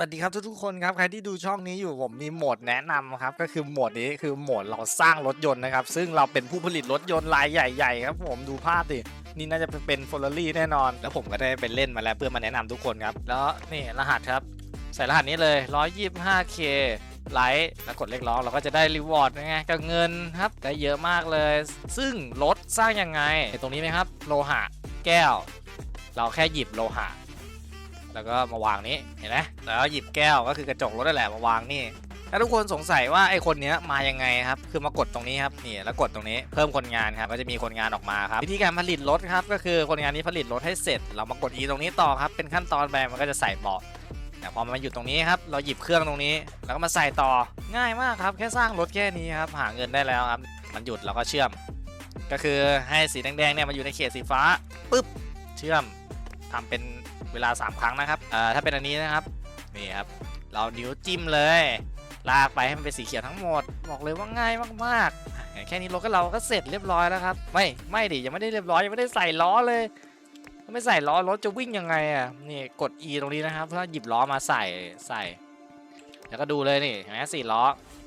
วัสดีครับทุกๆคนครับใครที่ดูช่องนี้อยู่ผมมีโหมดแนะนำครับก็คือโหมดนี้คือโหมดเราสร้างรถยนต์นะครับซึ่งเราเป็นผู้ผลิตรถยนต์รายใหญ่ๆครับผมดูภาพดินี่น่าจะเป็นฟอร์รารี่แน่นอน แล้วผมก็ได้ไปเล่นมาแล้วเพื่อมาแนะนำทุกคนครับ แล้วนี่รหัสครับ ใส่รหัสนี้เลย 125k ไลท์แล้วกดเลขล้อเราก็จะได้รีวอร์ดไงกับเงินครับได้เยอะมากเลย ซึ่งรถสร้างยังไงเห็นตรงนี้ไหมครับ โลหะ แก้ว เราแค่หยิบโลหะ แล้วก็มาวางนี้เห็นไหมแล้วหยิบแก้วก็คือกระจกรถนั่นแหละมาวางนี่ถ้าทุกคนสงสัยว่าไอคนเนี้ยมายังไงครับ คือมากดตรงนี้ครับนี่แล้วกดตรงนี้เพิ่มคนงานครับก็จะมีคนงานออกมาครับวิธีการผลิตรถครับก็คือคนงานนี้ผลิตรถให้เสร็จ เรามากด E ตรงนี้ต่อครับเป็นขั้นตอนไปมันก็จะใส่เบาะแต่พอมันอยู่ตรงนี้ครับเราหยิบเครื่องตรงนี้ แล้วก็มาใส่ต่อง่ายมากครับ แค่สร้างรถแค่นี้ครับหาเงินได้แล้วครับ มันหยุดเราก็เชื่อม ก็คือให้สีแดงๆเนี่ยมาอยู่ในเขตสีฟ้าปุ๊บเชื่อม ทำเป็นเวลา 3 ครั้งนะครับเอ่าถ้าเป็นอันนี้นะครับนี่ครับเรานิ้วจิ้มเลย ลากไปให้มันเป็นสีเขียวทั้งหมด บอกเลยว่าง่ายมากๆแค่นี้รถก็เราก็เสร็จเรียบร้อยแล้วครับไม่ไม่ดิยังไม่ได้เรียบร้อยยังไม่ได้ใส่ล้อเลยถ้าไม่ใส่ล้อรถจะวิ่งยังไงอะนี่กด E ตรงนี้นะครับเพื่อหยิบล้อมาใส่ใส่ แล้วก็ดูเลยนี่เห็นไหมสี่ล้อ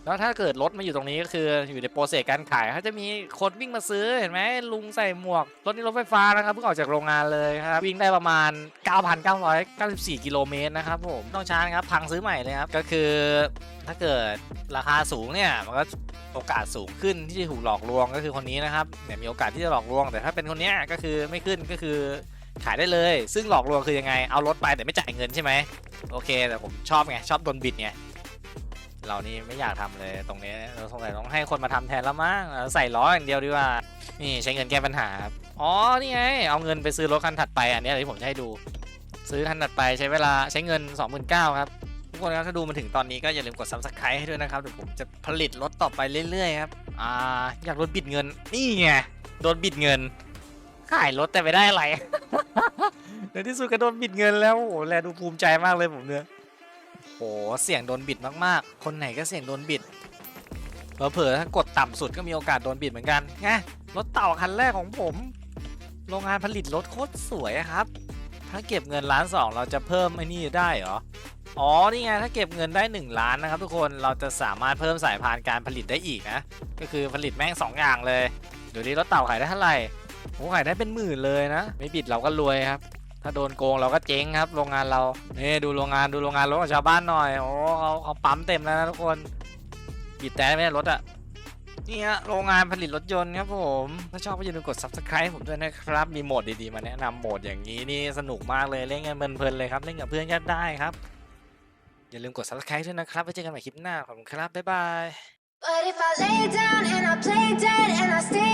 แล้วถ้าเกิดรถมาอยู่ตรงนี้ก็คืออยู่ในโปรเซสการขายเขาจะมีคนวิ่งมาซื้อเห็นไหมลุงใส่หมวกรถนี้รถไฟฟ้านะครับเพิ่งออกจากโรงงานเลยครับวิ่งได้ประมาณ 9,994 กิโลเมตรนะครับผมต้องชาร์จครับพังซื้อใหม่เลยครับก็คือถ้าเกิดราคาสูงเนี่ยมันก็โอกาสสูงขึ้นที่จะถูกหลอกลวงก็คือคนนี้นะครับเนี่ยมีโอกาสที่จะหลอกลวง แต่ถ้าเป็นคนนี้ก็คือไม่ขึ้นก็คือขายได้เลย ซึ่งหลอกลวงคือยังไงเอารถไปแต่ไม่จ่ายเงินใช่ไหมโอเคแต่ผมชอบไงชอบโดนบิดไง เรานี่ไม่อยากทำเลยตรงนี้เราสงสัยต้องให้คนมาทำแทนแล้วมั้งเราใส่ล้ออย่างเดียวดีกว่า นี่ใช้เงินแก้ปัญหาอ๋อนี่ไงเอาเงินไปซื้อรถคันถัดไปอันนี้ที่ผมจะให้ดู ซื้อคันถัดไปใช้เวลาใช้เงิน 29,000ครับทุกคนครับถ้าดูมาถึงตอนนี้ก็อย่าลืมกด subscribe ให้ด้วยนะครับเดี๋ยวผมจะผลิตรถต่อไปเรื่อยๆครับอ่าอยากโดนบิดเงินนี่ไงโดนบิดเงิน ขายรถแต่ไม่ได้อะไรในที่สุดก็โดนบิดเงินแล้วโอ้โหแลดูภูมิใจมากเลยผมเนี่ย โหเสี่ยงโดนบิดมากๆ คนไหนก็เสี่ยงโดนบิดเผลอๆถ้ากดต่ำสุดก็มีโอกาสโดนบิดเหมือนกันไงรถเต่าคันแรกของผม โรงงานผลิตรถโคตรสวยครับ ถ้าเก็บเงินล้านสองเราจะเพิ่มไอ้นี่ได้เหรออ๋อนี่ไงถ้าเก็บเงินได้ 1 ล้านนะครับทุกคนเราจะสามารถเพิ่มสายพานการผลิตได้อีกนะก็คือผลิตแม่ง 2 อย่างเลยเดี๋ยวนี้รถเต่าขายได้เท่าไหร่โหขายได้เป็นหมื่นเลยนะ ไม่บิดเราก็รวยครับ ถ้าโดนโกงเราก็เจ๊งครับ โรงงานเราเนี่ดูโรงงานดูโรงงานรถของชาวบ้านหน่อยโอ้เขาเขาปั๊มเต็มแล้วนะทุกคนบีบแต่ไม่ได้รถอะนี่ฮะโรงงานผลิตรถยนต์ครับผมถ้าชอบก็อย่าลืมกด subscribe ผมด้วยนะครับ มีโหมดดีๆมาแนะนำโหมดอย่างนี้นี่สนุกมากเลยเล่นกันเพลินๆเลยครับเล่นกับเพื่อนก็ได้ครับ อย่าลืมกด subscribe ด้วยนะครับไว้เจอกันใหม่คลิปหน้าขอบคุณครับบ๊ายบาย But if I lay down and I play dead and I stay